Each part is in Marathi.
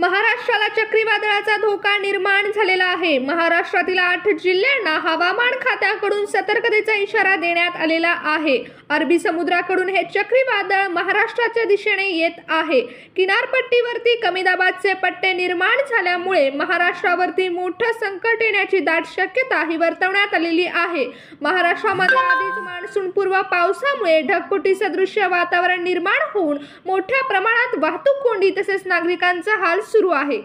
महाराष्ट्राला चक्रीवादळाचा धोका निर्माण झालेला आहे. महाराष्ट्रातील आठ जिल्ह्यांना हवामान खात्याकडून सतर्कतेचा इशारा देण्यात आलेला आहे. अरबी समुद्राकडून हे चक्रीवादळ महाराष्ट्राच्या दिशेने येत आहे. किनारपट्टीवरती कमी दाबाचे पट्टे निर्माण झाल्यामुळे महाराष्ट्रावरती मोठं संकट येण्याची दाट शक्यता ही वर्तवण्यात आलेली आहे. महाराष्ट्रामध्ये आधीच मान्सूनपूर्व पावसामुळे ढगफुटी सदृश्य वातावरण निर्माण होऊन मोठ्या प्रमाणात वाहतूक कोंडी तसेच नागरिकांचा हाल सुरू आहे.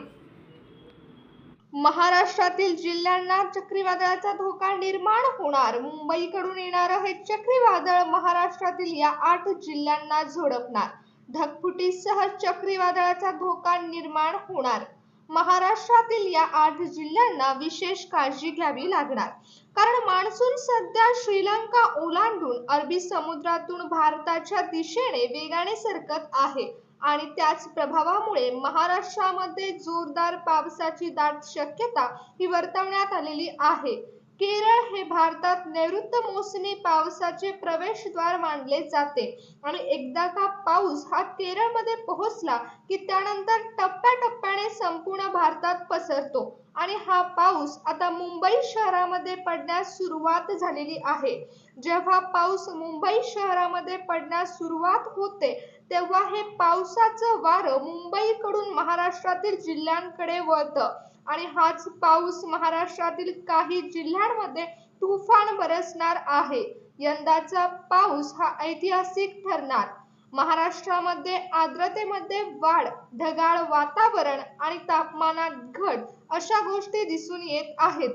महाराष्ट्रातील जिल्ह्यांना चक्रीवादळाचा धोका निर्माण होणार. मुंबईकडून येणारं हे चक्रीवादळ महाराष्ट्रातील या आठ जिल्ह्यांना झोडपणार. ढगफुटीसह चक्रीवादळाचा धोका निर्माण होणार. महाराष्ट्रातील या आठ जिल्ह्यांना विशेष काळजी घ्यावी लागणार. कारण मान्सून सध्या श्रीलंका ओलांडून अरबी समुद्रातून भारताच्या दिशेने वेगाने सरकत आहे. आणि त्याच प्रभावामुळे महाराष्ट्रामध्ये जोरदार पावसाची दाट शक्यता ही वर्तवण्यात आलेली आहे. केरळ हे भारतात नैऋत्य मोसमी पावसाचे प्रवेशद्वार मानले जाते. आणि एकदा का पाऊस हा केरळमध्ये पोहोचला की त्यानंतर टप्प्याटप्प्याने संपूर्ण भारतात पसरतो. आणि हा पाऊस आता मुंबई शहरामध्ये पडण्यास सुरुवात झालेली आहे. जेव्हा पाऊस मुंबई शहरामध्ये पडण्यास सुरुवात होते तेव्हा हे पावसाचं वारं मुंबईकडून महाराष्ट्रातील जिल्ह्यांकडे वळतं. आणि हाच पाऊस महाराष्ट्रातील काही जिल्ह्यांमध्ये तुफान बरसणार आहे. यंदाचा पाऊस हा ऐतिहासिक ठरणार. महाराष्ट्रामध्ये आर्द्रतेमध्ये वाढ ढगाळ वातावरण आणि तापमानात घट अशा गोष्टी दिसून येत आहेत.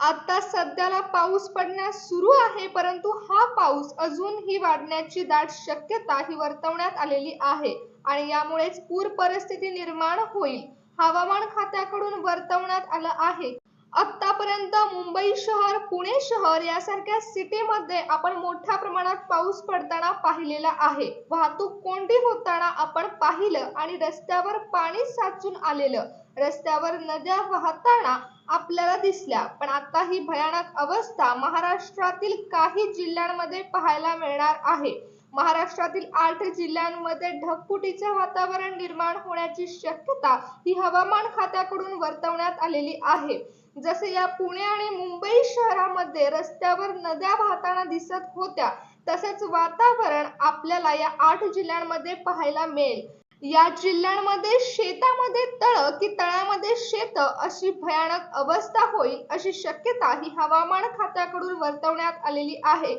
आता सध्याला पाऊस पडण्यास सुरू आहे परंतु हा पाऊस अजूनही वाढण्याची दाट शक्यता ही वर्तवण्यात आलेली आहे आणि यामुळेच पूर परिस्थिती निर्माण होईल. हवामान खात्याकडून वर्तवण्यात आलं आहे आतापर्यंत मुंबई शहर पुणे शहर यासारख्या सिटीमध्ये आपण मोठ्या प्रमाणात पाऊस पडताना पाहिलेला आहे. वाहतूक कोंडी होताना आपण पाहिलं आणि रस्त्यावर पाणी साचून आलेलं. रस्त्यावर नद्या वाहताना आपल्याला दिसल्या. पण आता ही भयानक अवस्था महाराष्ट्रातील काही जिल्ह्यांमध्ये पाहायला मिळणार आहे. महाराष्ट्रातील आठ जिल्ह्यांमध्ये ढगफुटीचे वातावरण निर्माण होण्याची शक्यता ही हवामान खात्याकडून वर्तवण्यात आलेली आहे. जसे या पुणे आणि मुंबई शहरामध्ये रस्त्यावर नद्या वाहताना दिसत होत्या तसेच वातावरण आपल्याला या आठ जिल्ह्यांमध्ये पाहायला मिळेल. या जिल्ह्यांमध्ये शेतामध्ये तळ की तळ्यामध्ये शेत अशी भयानक अवस्था होईल अशी शक्यता ही हवामान खात्याकडून वर्तवण्यात आलेली आहे.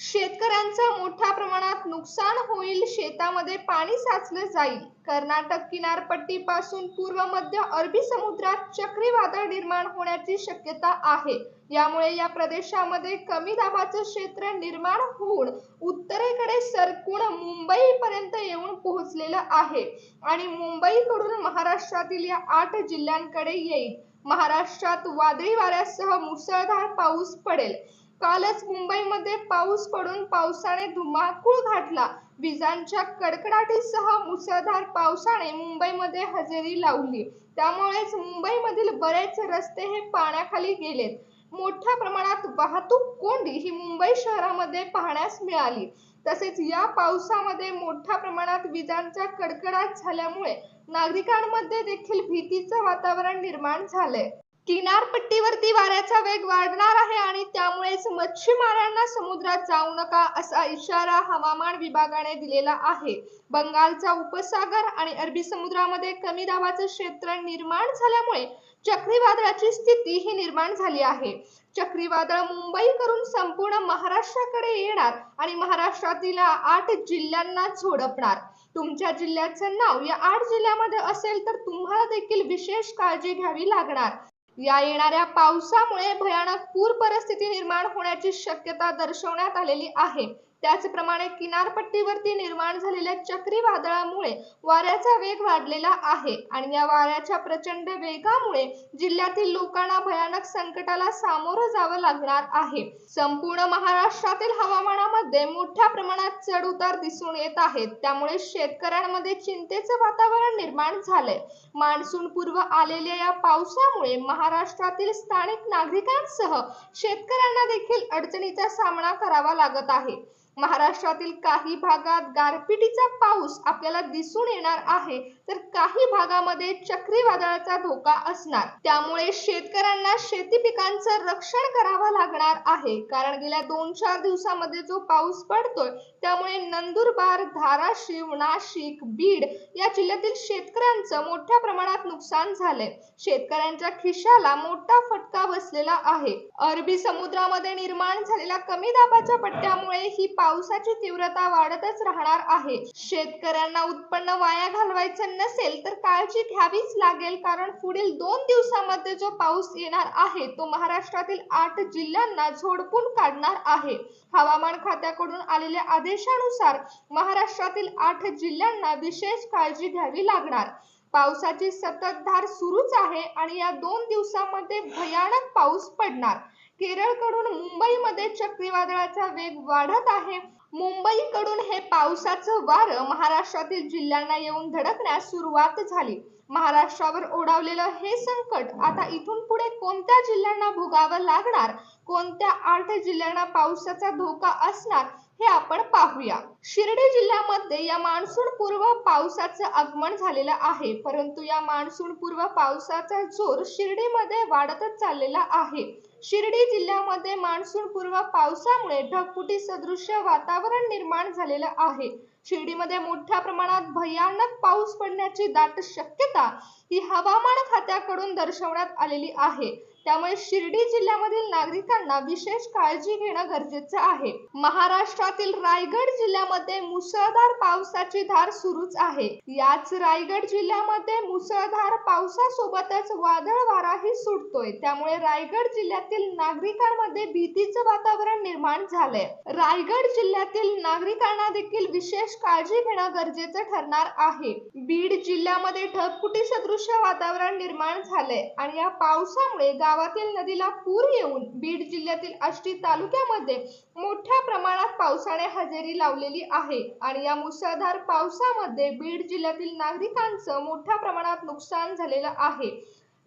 शेतकऱ्यांचं मोठ्या प्रमाणात नुकसान होईल शेतामध्ये पाणी साचलं जाईल. कर्नाटक किनारपट्टीपासून पूर्व मध्य अरबी समुद्रात चक्रीवादळ निर्माण होण्याची शक्यता आहे. यामुळे या प्रदेशामध्ये कमी दाबाचं क्षेत्र निर्माण होऊन उत्तरेकडे सरकून मुंबईपर्यंत येऊन पोहोचलेलं आहे आणि मुंबईकडून महाराष्ट्रातील या आठ जिल्ह्यांकडे येईल. महाराष्ट्रात वादळी वाऱ्यासह मुसळधार पाऊस पडेल. कालच मुंबईमध्ये पाऊस पडून पावसाने धुमाकूळ घातला. विजांच्या कडकडाटीसह मुसळधार पावसाने मुंबईमध्ये हजेरी लावली. त्यामुळेच मुंबईमधील बरेच रस्ते हे पाण्याखाली गेलेत. मोठ्या प्रमाणात वाहतूक कोंडी ही मुंबई शहरामध्ये पाहण्यास मिळाली. तसेच या पावसामध्ये मोठ्या प्रमाणात विजांचा कडकडाट झाल्यामुळे नागरिकांमध्ये देखील भीतीचं वातावरण निर्माण झालंय. किनारपट्टीवरती वाऱ्याचा वेग वाढणार आहे आणि त्यामुळेच मच्छीमारांना समुद्रात जाऊ नका असा इशारा हवामान विभागाने दिलेला आहे. बंगालचा उपसागर आणि अरबी समुद्रामध्ये कमी दाबाचं क्षेत्र निर्माण झाल्यामुळे चक्रीवादळाची स्थिती ही निर्माण झाली आहे. चक्रीवादळ मुंबई करून संपूर्ण महाराष्ट्राकडे येणार आणि महाराष्ट्रातील आठ जिल्ह्यांना झोडपणार. तुमच्या जिल्ह्याचं नाव या आठ जिल्ह्यामध्ये असेल तर तुम्हाला देखील विशेष काळजी घ्यावी लागणार. या येणाऱ्या पावसामुळे भयानक पूर परिस्थिती निर्माण होण्याची शक्यता दर्शवण्यात आलेली आहे. त्याचप्रमाणे किनारपट्टीवरती निर्माण झालेल्या चक्रीवादळामुळे वाऱ्याचा वेग वाढलेला आहे आणि या वाऱ्याच्या प्रचंड वेगामुळे जिल्ह्यातील लोकांना भयानक संकटाला सामोरं जावं लागणार आहे. संपूर्ण महाराष्ट्रातील हवामानामध्ये मोठ्या प्रमाणात चढ उतार दिसून येत आहेत त्यामुळे शेतकऱ्यांमध्ये चिंतेचं वातावरण निर्माण झालंय. मान्सून पूर्व आलेल्या या पावसामुळे महाराष्ट्रातील स्थानिक नागरिकांसह शेतकऱ्यांना देखील अडचणीचा सामना करावा लागत आहे. महाराष्ट्रातील काही भागात गारपिटीचा पाऊस आपल्याला दिसून येणार आहे. तर काही भागामध्ये चक्रीवादळाचा धोका असणार. त्यामुळे शेतकऱ्यांना शेती पिकांचं रक्षण करावं लागणार आहे. कारण गेल्या दोन चार दिवसामध्ये जो पाऊस पडतोय त्यामुळे नंदुरबार धाराशिव नाशिक बीड या जिल्ह्यातील शेतकऱ्यांचं मोठ्या प्रमाणात नुकसान झालंय. शेतकऱ्यांच्या खिशाला मोठा फटका बसलेला आहे. अरबी समुद्रामध्ये निर्माण झालेल्या कमी दाबाच्या पट्ट्यामुळे ही पावसाची तीव्रता वाढतच राहणार आहे. शेतकऱ्यांना उत्पन्न वाया घालवायचं नसेल तर काळजी घ्यावीच लागेल. कारण पुढील दोन दिवसामध्ये जो पाऊस येणार आहे तो महाराष्ट्रातील आठ जिल्ह्यांना झोडपून काढणार आहे. हवामान खात्याकडून आलेल्या आदेशानुसार महाराष्ट्रातील आठ जिल्ह्यांना विशेष काळजी घ्यावी लागणार. पावसाची सततधार सुरूच आहे आणि या दोन दिवसामध्ये भयानक पाऊस पडणार. केरळकडून मुंबईमध्ये चक्रीवादळाचा वेग वाढत आहे. मुंबईकडून हे पावसाचं वारं महाराष्ट्रातील जिल्ह्यांना येऊन धडकण्यास सुरुवात झाली. महाराष्ट्रावर ओढावलेलं हे संकट आता इथून पुढे कोणत्या जिल्ह्यांना भोगावं लागणार? कोणत्या आठ जिल्ह्यांना पावसाचा धोका असणार? हे आपण पाहूया. शिर्डी जिल्ह्यामध्ये या मान्सून पूर्व पावसाचं आगमन झालेलं आहे. परंतु या मान्सून पूर्व पावसाचा जोर शिर्डीमध्ये वाढतच चाललेला आहे. शिर्डी जिल्ह्यामध्ये मान्सून पूर्व पावसामुळे ढगफुटी सदृश्य वातावरण निर्माण झालेलं आहे. शिर्डीमध्ये मोठ्या प्रमाणात भयानक पाऊस पडण्याची दाट शक्यता ही हवामान खात्याकडून दर्शवण्यात आलेली आहे. त्यामुळे शिर्डी जिल्ह्यामधील नागरिकांना विशेष काळजी घेणं गरजेचं आहे. महाराष्ट्रातील रायगड जिल्ह्यामध्ये मुसळधार पावसाची धार सुरूच आहे. याच रायगड जिल्ह्यामध्ये मुसळधार पावसासोबतच वादळ वाराही सुटतोय. त्यामुळे रायगड जिल्ह्यातील नागरिकांमध्ये भीतीचं वातावरण निर्माण झालंय. रायगड जिल्ह्यातील नागरिकांना देखील विशेष काळजी घेणं गरजेचं ठरणार आहे. बीड जिल्ह्यामध्ये ढगफुटी सदृश्य वातावरण निर्माण झालंय आणि या पावसामुळे गावातील नदीला पूर येऊन बीड जिल्ह्यातील आष्टी तालुक्यामध्ये मोठ्या प्रमाणात पावसाने हजेरी लावलेली आहे. आणि या मुसळधार पावसामध्ये बीड जिल्ह्यातील नागरिकांचं मोठ्या प्रमाणात नुकसान झालेलं आहे.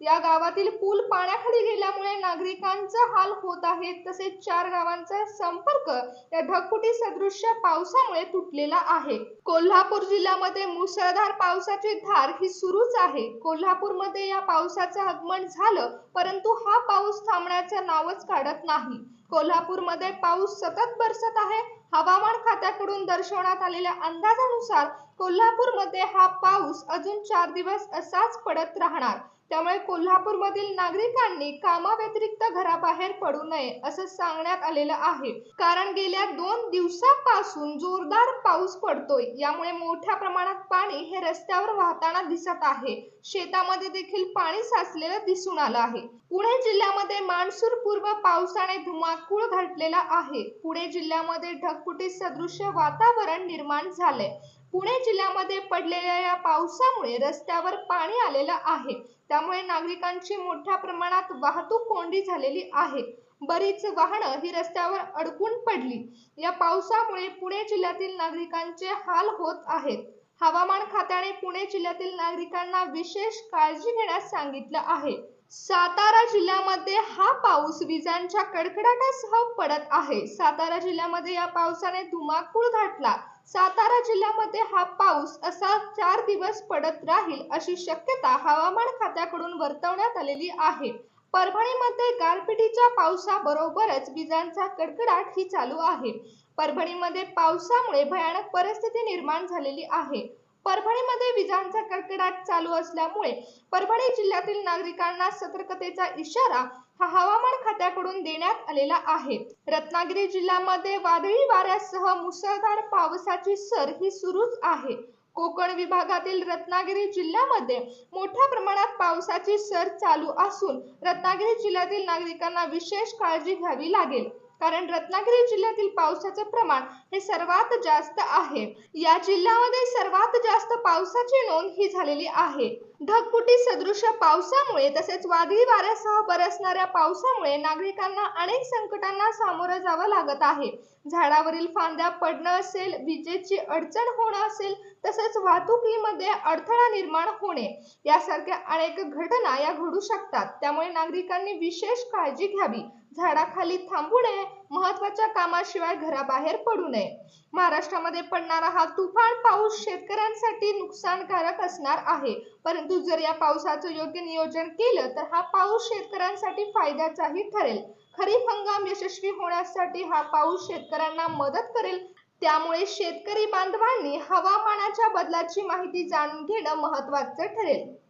या गावातील पूल पाण्याखाली गेल्यामुळे नागरिकांचा हाल होत आहे. तसेच चार गावांचा संपर्क या ढगफुटी सदृश्य पावसामुळे तुटलेला आहे. कोल्हापूर जिल्ह्यामध्ये मुसळधार पावसाची धार ही सुरूच आहे. कोल्हापूरमध्ये या पावसाचं आगमन झालं परंतु हा पाऊस थांबण्याचं नावच काढत नाही. कोल्हापूरमध्ये पाऊस सतत बरसत आहे. हवामान खात्याकडून दर्शवण्यात आलेल्या अंदाजानुसार कोल्हापूरमध्ये हा पाऊस अजून चार दिवस असाच पडत राहणार. त्यामुळे कोल्हापूरमधील नागरिकांनी कामाव्यतिरिक्त घराबाहेर पडू नये असं सांगण्यात आलेलं आहे. कारण गेल्या दोन दिवसापासून जोरदार पाऊस पडतोय. यामुळे मोठ्या प्रमाणात पाणी हे रस्त्यावर वाहताना दिसत आहे. शेतामध्ये देखील पाणी साचलेलं दिसून आलं आहे. पुणे जिल्ह्यामध्ये मान्सून पूर्व पावसाने धुमाकूळ घातलेला आहे. पुणे जिल्ह्यामध्ये ढगफुटी सदृश्य वातावरण निर्माण झालंय. पुणे जिल्ह्यामध्ये पडलेल्या या पावसामुळे रस्त्यावर पाणी आलेलं आहे. त्यामुळे नागरिकांची मोठ्या प्रमाणात वाहतूक कोंडी झालेली आहे. बरीच वाहनं ही रस्त्यावर अडकून पडली. या पावसामुळे पुणे जिल्ह्यातील नागरिकांचे हाल होत आहेत. हवामान खात्याने पुणे जिल्ह्यातील नागरिकांना विशेष काळजी घेण्यास सांगितलं आहे. सातारा जिल्ह्यामध्ये हा पाऊस विजांच्या कडकडाटासह पडत आहे. सातारा जिल्ह्यामध्ये या पावसाने धुमाकूळ घातला. सातारा जिल्ह्यामध्ये हा पाऊस असा चार दिवस पडत राहील अशी शक्यता हवामान खात्याकडून वर्तवण्यात आलेली आहे. परभणीमध्ये गारपिटीच्या पावसाबरोबरच विजांचा कडकडाट ही चालू आहे. परभणीमध्ये पावसामुळे भयानक परिस्थिती निर्माण झालेली आहे. परभणीमध्ये विजांचा कडकडाट चालू असल्यामुळे परभणी जिल्ह्यातील नागरिकांना सतर्कतेचा इशारा हा हवामान खात्याकडून देण्यात आलेला आहे. रत्नागिरी जिल्ह्यामध्ये वादळी वाऱ्यासह मुसळधार पावसाची सर ही सुरूच आहे. कोकण विभागातील रत्नागिरी जिल्ह्यामध्ये मोठ्या प्रमाणात पावसाची सर चालू असून रत्नागिरी जिल्ह्यातील नागरिकांना विशेष काळजी घ्यावी लागेल. कारण रत्नागिरी जिल्ह्यातील पावसाचं प्रमाण हे सर्वात जास्त आहे. या जिल्ह्यामध्ये सर्वात जास्त पावसाची नोंद ही झालेली आहे. ढगफुटी सदृश पावसामुळे तसेच वादळी वाऱ्यासह बरसणाऱ्या पावसामुळे नागरिकांना अनेक संकटांना सामोरं जावं लागत आहे. झाडावरील फांद्या पडणं असेल विजेची अडचण होणं असेल तसेच वाहतुकीमध्ये अडथळा निर्माण होणे यासारख्या अनेक घटना या घडू शकतात. त्यामुळे नागरिकांनी विशेष काळजी घ्यावी. झाडाखाली थांबू नये महत्त्वाच्या कामाशिवाय घराबाहेर पडू नये. महाराष्ट्रामध्ये पडणारा हा तुफान पाऊस शेतकऱ्यांसाठी नुकसानकारक असणार आहे. परंतु जर या पावसाचं योग्य नियोजन केलं तर हा पाऊस शेतकऱ्यांसाठी फायद्याचाही ठरेल. खरीप हंगाम यशस्वी होण्यासाठी हा पाऊस शेतकऱ्यांना मदत करेल. त्यामुळे शेतकरी बांधवांनी हवामानाच्या बदलाची माहिती जाणून घेणं महत्वाचं ठरेल.